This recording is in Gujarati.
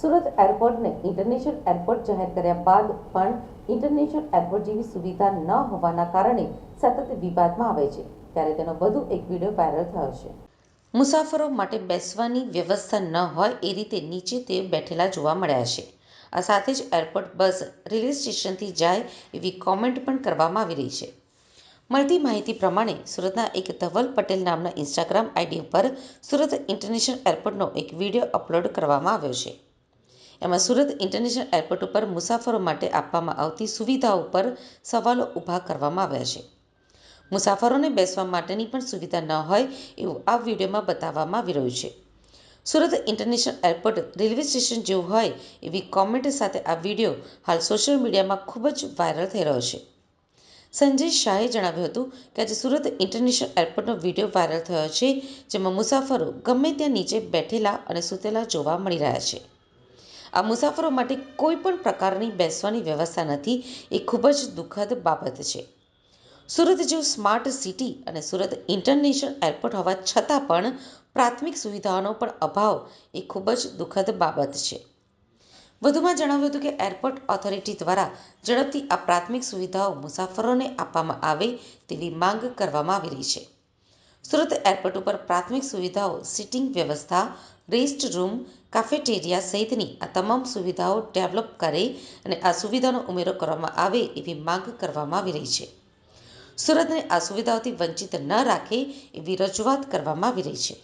સુરત એરપોર્ટને ઇન્ટરનેશનલ એરપોર્ટ જાહેર કર્યા બાદ પણ ઇન્ટરનેશનલ એરપોર્ટ જેવી સુવિધા ન હોવાના કારણે સતત વિવાદમાં આવે છે. ત્યારે તેનો વધુ એક વીડિયો વાયરલ થયો છે. મુસાફરો માટે બેસવાની વ્યવસ્થા ન હોય એ રીતે નીચે તે બેઠેલા જોવા મળ્યા છે. આ સાથે જ એરપોર્ટ બસ રેલવે સ્ટેશનથી જાય એવી કોમેન્ટ પણ કરવામાં આવી રહી છે. મળતી માહિતી પ્રમાણે સુરતના એક ધવલ પટેલ નામના ઇન્સ્ટાગ્રામ આઈડી ઉપર સુરત ઇન્ટરનેશનલ એરપોર્ટનો એક વીડિયો અપલોડ કરવામાં આવ્યો છે. એમાં સુરત ઇન્ટરનેશનલ એરપોર્ટ ઉપર મુસાફરો માટે આપવામાં આવતી સુવિધાઓ પર સવાલો ઊભા કરવામાં આવ્યા છે. મુસાફરોને બેસવા માટેની પણ સુવિધા ન હોય એવું આ વિડીયોમાં બતાવવામાં આવી રહ્યું છે. Surat international airport railway station જેવું હોય એવી કોમેન્ટ સાથે આ વીડિયો હાલ સોશિયલ મીડિયામાં ખૂબ જ વાયરલ થઈ રહ્યો છે. સંજય શાહે જણાવ્યું હતું કે આજે સુરત ઇન્ટરનેશનલ એરપોર્ટનો વીડિયો વાયરલ થયો છે, જેમાં મુસાફરો ગમે ત્યાં નીચે બેઠેલા અને સૂતેલા જોવા મળી રહ્યા છે. આ મુસાફરો માટે કોઈ પણ પ્રકારની બેસવાની વ્યવસ્થા નથી, એ ખૂબ જ દુઃખદ બાબત છે. સુરત જેવું સ્માર્ટ સિટી અને સુરત ઇન્ટરનેશનલ એરપોર્ટ હોવા છતાં પણ પ્રાથમિક સુવિધાઓનો પણ અભાવ એ ખૂબ જ દુઃખદ બાબત છે. વધુમાં જણાવ્યું હતું કે એરપોર્ટ ઓથોરિટી દ્વારા ઝડપથી આ પ્રાથમિક સુવિધાઓ મુસાફરોને આપવામાં આવે તેવી માંગ કરવામાં આવી રહી છે. સુરત એરપોર્ટ ઉપર પ્રાથમિક સુવિધાઓ, સિટિંગ વ્યવસ્થા, રેસ્ટ રૂમ, કાફેટેરિયા સહિતની આ તમામ સુવિધાઓ ડેવલપ કરે અને આ સુવિધાનો ઉમેરો કરવામાં આવે એવી માંગ કરવામાં આવી રહી છે. સુરતને આ સુવિધાઓથી વંચિત ન રાખે એવી રજૂઆત કરવામાં આવી રહી છે.